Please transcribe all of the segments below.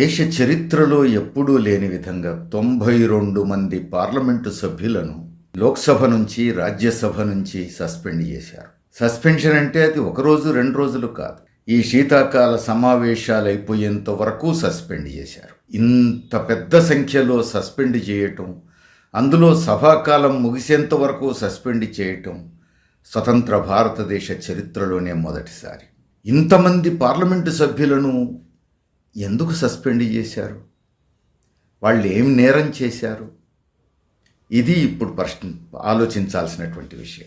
దేశ చరిత్రలో ఎప్పుడూ లేని విధంగా తొంభై రెండు మంది పార్లమెంటు సభ్యులను లోక్సభ నుంచి రాజ్యసభ నుంచి సస్పెండ్ చేశారు. సస్పెన్షన్ అంటే అది ఒక రోజు రెండు రోజులు కాదు. ఈ శీతాకాల సమావేశాలు అయిపోయేంత వరకు సస్పెండ్ చేశారు. ఇంత పెద్ద సంఖ్యలో సస్పెండ్ చేయటం అందులో సభాకాలం ముగిసేంత వరకు సస్పెండ్ చేయటం స్వతంత్ర భారతదేశ చరిత్రలోనే మొదటిసారి. ఇంతమంది పార్లమెంటు సభ్యులను ఎందుకు సస్పెండ్ చేశారు? వాళ్ళు ఏం నేరం చేశారు? ఇది ఇప్పుడు ప్రశ్న ఆలోచించాల్సినటువంటి విషయం.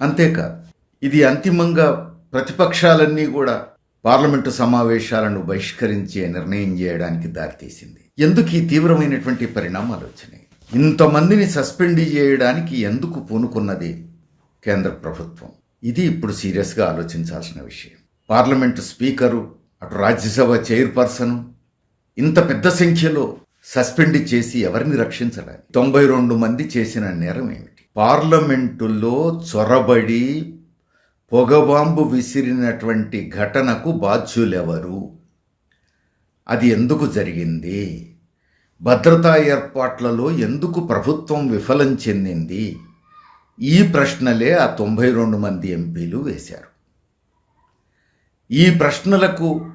అంతేకాదు ఇది అంతిమంగా ప్రతిపక్షాలన్నీ కూడా పార్లమెంటు సమావేశాలను బహిష్కరించే నిర్ణయం చేయడానికి దారితీసింది. ఎందుకు ఈ తీవ్రమైనటువంటి పరిణామాలు వచ్చినాయి? ఇంతమందిని సస్పెండ్ చేయడానికి ఎందుకు పూనుకున్నది కేంద్ర ప్రభుత్వం? ఇది ఇప్పుడు సీరియస్గా ఆలోచించాల్సిన విషయం. పార్లమెంటు స్పీకరు అటు రాజ్యసభ చైర్పర్సన్ ఇంత పెద్ద సంఖ్యలో సస్పెండ్ చేసి ఎవరిని రక్షించడానికి? తొంభై రెండు మంది చేసిన నేరం ఏమిటి? పార్లమెంటులో చొరబడి పొగబాంబు విసిరినటువంటి ఘటనకు బాధ్యులెవరు? అది ఎందుకు జరిగింది? భద్రతా ఏర్పాట్లలో ఎందుకు ప్రభుత్వం విఫలం చెందింది? ఈ ప్రశ్నలే ఆ తొంభై రెండు మంది ఎంపీలు వేశారు. ఈ ప్రశ్నలకు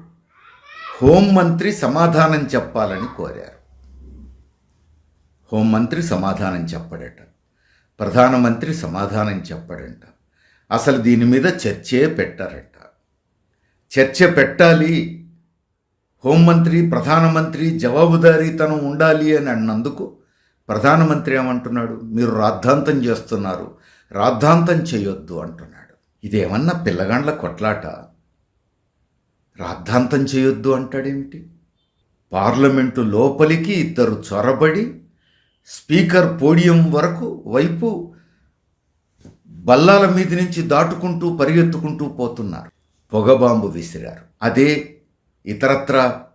హోంమంత్రి సమాధానం చెప్పాలని కోరారు. హోంమంత్రి సమాధానం చెప్పడట. ప్రధానమంత్రి సమాధానం చెప్పడంట. అసలు దీని మీద చర్చే పెట్టారట. చర్చ పెట్టాలి. హోంమంత్రి ప్రధానమంత్రి జవాబుదారీతనం ఉండాలి అని అన్నందుకు ప్రధానమంత్రి ఏమంటున్నాడు? మీరు రాద్ధాంతం చేస్తున్నారు. రాద్ధాంతం చేయొద్దు అంటున్నాడు. ఇదేమన్నా పిల్లగాండ్ల కొట్లాట? రాద్ధాంతం చేయొద్దు అంటాడేమిటి? పార్లమెంటు లోపలికి ఇద్దరు చొరబడి స్పీకర్ పోడియం వరకు వైపు బల్లాల మీద నుంచి దాటుకుంటూ పరిగెత్తుకుంటూ పోతున్నారు. పొగబాంబు విసిరారు. అదే ఇతరత్రా